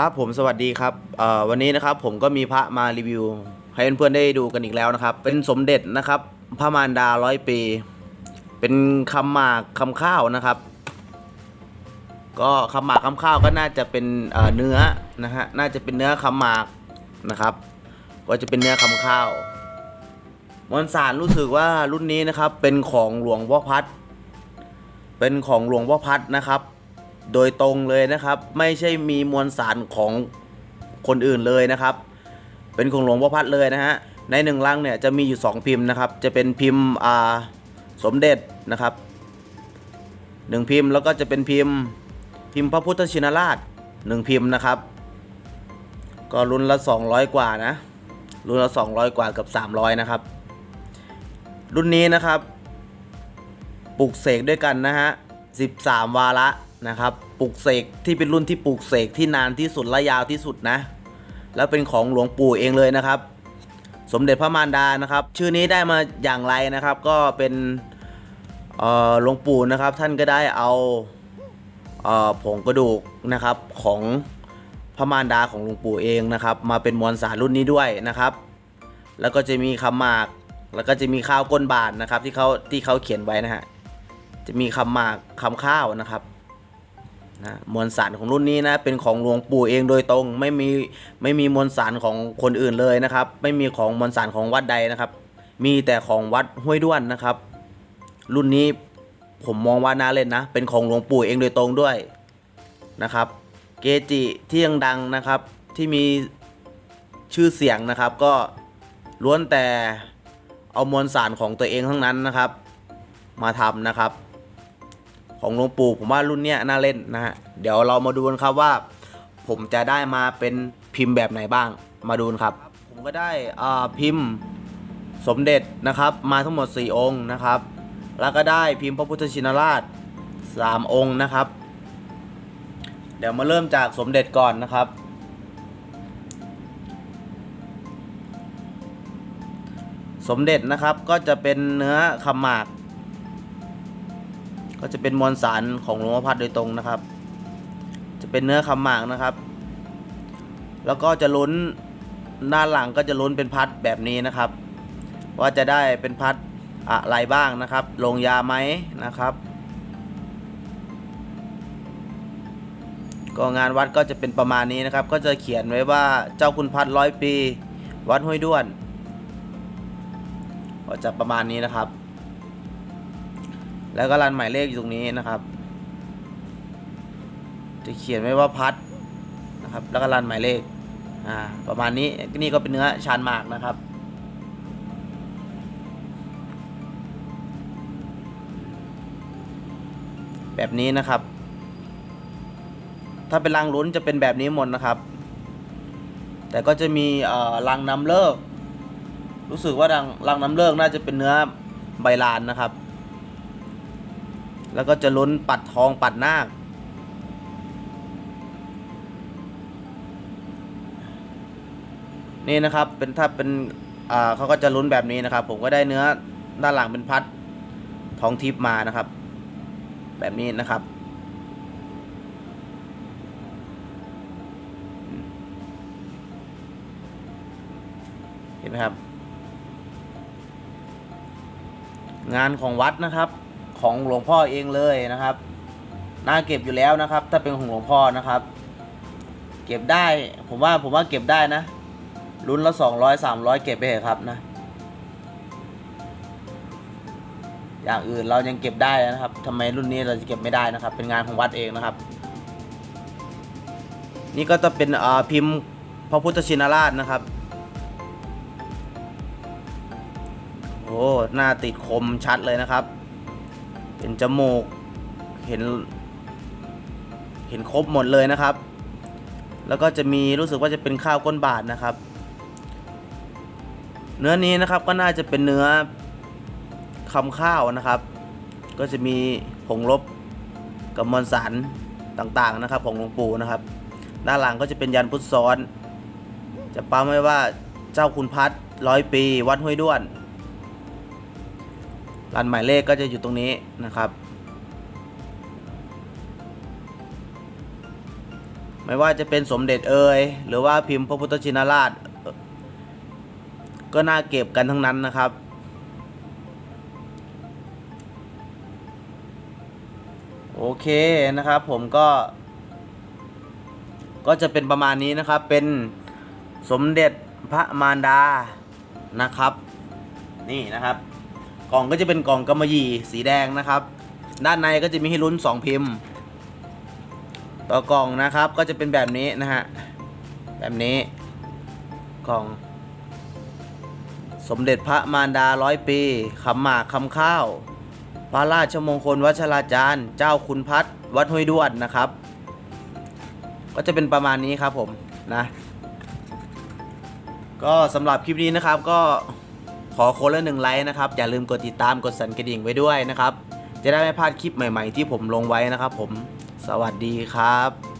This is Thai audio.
ครับผมสวัสดีครับวันนี้นะครับผมก็มีพระมารีวิว ให้เพื่อนๆได้ดูกันอีกแล้วนะครับ เป็นสมเด็จนะครับพระมารดาร้อยปี เป็นคำหมากคำข้าวนะครับ ก็คำหมากคำข้าวก็น่าจะเป็นเเนื้อนะฮะน่าจะเป็นเนื้อคำหมากนะครับ ก็จะเป็นเนื้อคำข้าวมวลสารรู้สึกว่ารุ่นนี้นะครับเป็นของหลวงพ่อพัด เป็นของหลวงพ่อพัดนะครับ โดยตรงเลยนะครับ ไม่ใช่มีมวลสารของคนอื่นเลยนะครับ เป็นของหลวงพ่อพัดเลยนะฮะในหนึ่งลังเนี่ยจะมีอยู่ 2 พิมพ์นะครับ จะเป็นพิมพ์อ่าสมเด็จนะครับหนึ่งพิมพ์แล้วก็จะเป็นพิมพ์พิมพ์พระพุทธชินราชหนึ่งพิมพ์นะครับ ก็รุ่นละ 200 กว่านะรุ่นละ 200 กว่าเกับ 300 นะครับ รุ่นนี้นะครับปลูกเสกด้วยกันนะฮะ 13 วาระ นะครับปลูกเสกที่เป็นรุ่นที่ปลูกเสกที่นานที่สุดและยาวที่สุดนะ แล้วเป็นของหลวงปู่เองเลยนะครับ สมเด็จพระมารดานะครับ ชื่อนี้ได้มาอย่างไรนะครับ ก็เป็นหลวงปู่นะครับ ท่านก็ได้เอาเออผงกระดูกนะครับของพระมารดาของหลวงปู่เองนะครับ มาเป็นมวลสารรุ่นนี้ด้วยนะครับ แล้วก็จะมีคำหมาก แล้วก็จะมีข้าวก้นบาทนะครับ ที่เขาที่เขาเขียนไว้นะฮะจะมีคำหมากคำข้าวนะครับ นะมวลสารของรุ่นนี้นะเป็นของหลวงปู่เองโดยตรงไม่มีไม่มีมวลสารของคนอื่นเลยนะครับ ไม่มีของมวลสารของวัดใดนะครับ มีแต่ของวัดห้วยด้วนนะครับ รุ่นนี้ผมมองว่าน่าเล่นนะ เป็นของหลวงปู่เองโดยตรงด้วยนะครับ เกจิที่ยังดังนะครับที่มีชื่อเสียงนะครับ ก็ล้วนแต่เอามวลสารของตัวเองทั้งนั้นนะครับ มาทำนะครับ ของหลวงปู่ผมว่ารุ่นเนี้ยน่าเล่นนะฮะเดี๋ยวเรามาดูกันครับว่า ผมจะได้มาเป็นพิมพ์แบบไหนบ้างมาดูนครับ ผมก็ได้พิมพ์สมเด็จนะครับ มาทั้งหมด 4 องค์นะครับ แล้วก็ได้พิมพ์พระพุทธชินราช 3 องค์นะครับ เดี๋ยวมาเริ่มจากสมเด็จก่อนนะครับสมเด็จนะครับก็จะเป็นเนื้อคำหมาก ก็จะเป็นมวลสารของหลวงพ่อพัดโดยตรงนะครับ จะเป็นเนื้อคำหมากนะครับ แล้วก็จะลุ้นด้านหลังก็จะลุ้นเป็นพัดแบบนี้นะครับ ว่าจะได้เป็นพัดอะไรบ้างนะครับ ลงยาไหมนะครับ ก็งานวัดก็จะเป็นประมาณนี้นะครับ ก็จะเขียนไว้ว่าเจ้าคุณพัดร้อยปี วัดห้วยด้วน ก็จะประมาณนี้นะครับ แล้วก็รันหมายเลขอยู่ตรงนี้นะครับ จะเขียนไว้ว่าพัดนะครับ แล้วก็รันหมายเลขอ่าประมาณนี้นี่ก็เป็นเนื้อชานหมากนะครับแบบนี้นะครับ ถ้าเป็นรังลุ้นจะเป็นแบบนี้หมดนะครับ แต่ก็จะมีเอ่อรังน้ำเลิก รู้สึกว่ารังรังน้ำเลิกน่าจะเป็นเนื้อใบลานนะครับ แล้วก็จะลุ้นปัดทองปัดนาคนี่นะครับเป็นถ้าเป็นอ่าเขาก็จะลุ้นแบบนี้นะครับ ผมก็ได้เนื้อด้านหลังเป็นพัดทองทิพมานะครับ แบบนี้นะครับ เห็นไหมครับ งานของวัดนะครับ ของหลวงพ่อเองเลยนะครับน่าเก็บอยู่แล้วนะครับ ถ้าเป็นของหลวงพ่อนะครับ เก็บได้ ผมว่าผมว่าเก็บได้นะรุ่นละสองร้อยสามร้อยเก็บไปเถอะครับนะ อย่างอื่นเรายังเก็บได้นะครับทำไมรุ่นนี้เราจะเก็บไม่ได้นะครับ เป็นงานของวัดเองนะครับ นี่ก็จะเป็นพิมพ์พระพุทธชินราชนะครับโอ้หน้าติดคมชัดเลยนะครับ ห็นจมูก เห็น เห็นครบหมดเลยนะครับ แล้วก็จะมีรู้สึกว่าจะเป็นข้าวก้นบาทนะครับ เนื้อนี้นะครับก็น่าจะเป็นเนื้อคำข้าวนะครับ ก็จะมีผงลบกับมวลสารต่างๆนะครับของหลวงปู่นะครับ ด้านหลังก็จะเป็นยันพุทธซ้อน จะปั๊มไว้ว่าเจ้าคุณพัดร้อยปี วัดห้วยด้วน รันหมายเลขก็จะอยู่ตรงนี้นะครับ ไม่ว่าจะเป็นสมเด็จเอ่ยหรือว่าพิมพ์พระพุทธชินราช ก็น่าเก็บกันทั้งนั้นนะครับโอเคนะครับผมก็ ก็จะเป็นประมาณนี้นะครับ เป็นสมเด็จพระมารดานะครับ นี่นะครับ กล่องก็จะเป็นกล่องกำมะหยี่สีแดงนะครับ ด้านในก็จะมีให้ลุ้น 2 พิมพ์ ต่อกล่องนะครับก็จะเป็นแบบนี้นะฮะ แบบนี้ กล่อง สมเด็จพระมารดาร้อยปีคำหมากคำข้าว พระราชมงคลวัชราจารย์ เจ้าคุณพัฒวัดห้วยด้วนนะครับ ก็จะเป็นประมาณนี้ครับผมนะ ก็สำหรับคลิปนี้นะครับก็ ขอคนละหนึ่งไลค์นะครับ อย่าลืมกดติดตามกดสั่นกระดิ่งไว้ด้วยนะครับ จะได้ไม่พลาดคลิปใหม่ ๆ ที่ผมลงไว้นะครับ ผม สวัสดีครับ